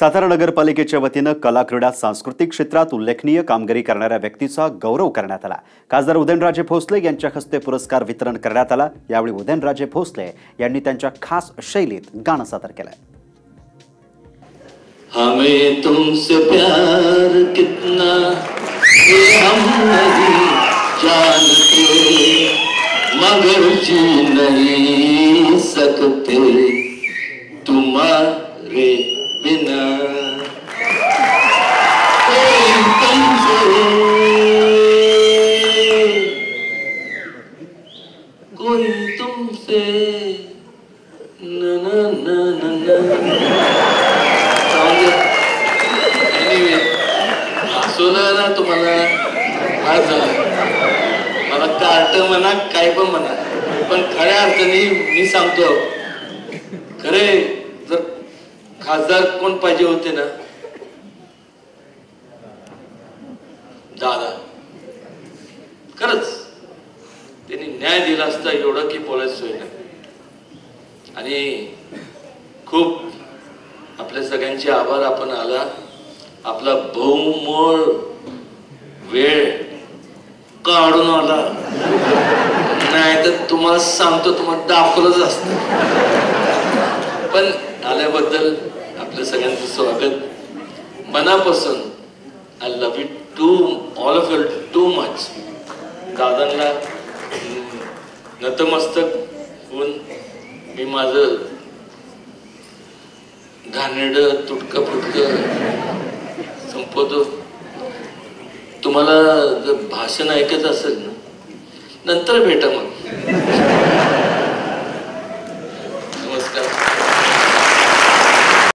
सातारा नगरपालिकेच्या वतीनं कला क्रीडा सांस्कृतिक क्षेत्रात उल्लेखनीय कामगिरी करणाऱ्या व्यक्तीचा गौरव करण्यात आला. खासदार उदयनराजे भोसले यांच्या हस्ते पुरस्कार वितरण करण्यात आला. यावेळी उदयनराजे भोसले यांनी त्यांच्या खास शैलीत गाणं सादर केलंय. हमें तुमसे प्यार कितना हम नहीं जानते मगर जी नहीं सकते। कोई तुमसे न न न ना न. एनिवे हसवलं ना तुम्हाला आज झालं मला कार्ट म्हणा काय पण म्हणा. पण खऱ्या अर्थाने मी सांगतो खरे जर खासदार कोण पाहिजे होते ना? दादा. त्यांनी न्याय दिला असता एवढं की बोलायचं सोय नाही. आणि खूप आपल्या सगळ्यांचे आभार. आपण आला. आपला बहुमोळ वेळ काढून आला. नाही तर तुम्हाला सांगतो तुम्हाला दाखवलंच असत. पण आल्याबद्दल आपल्या सगळ्यांचं स्वागत. मनापासून I love it to all of your to much दादांना नतमस्तक होऊन मी माझं घाणेड तुटकं फुटकं संपवतो. तुम्हाला जर भाषण ऐकत असेल ना नंतर भेटा मग.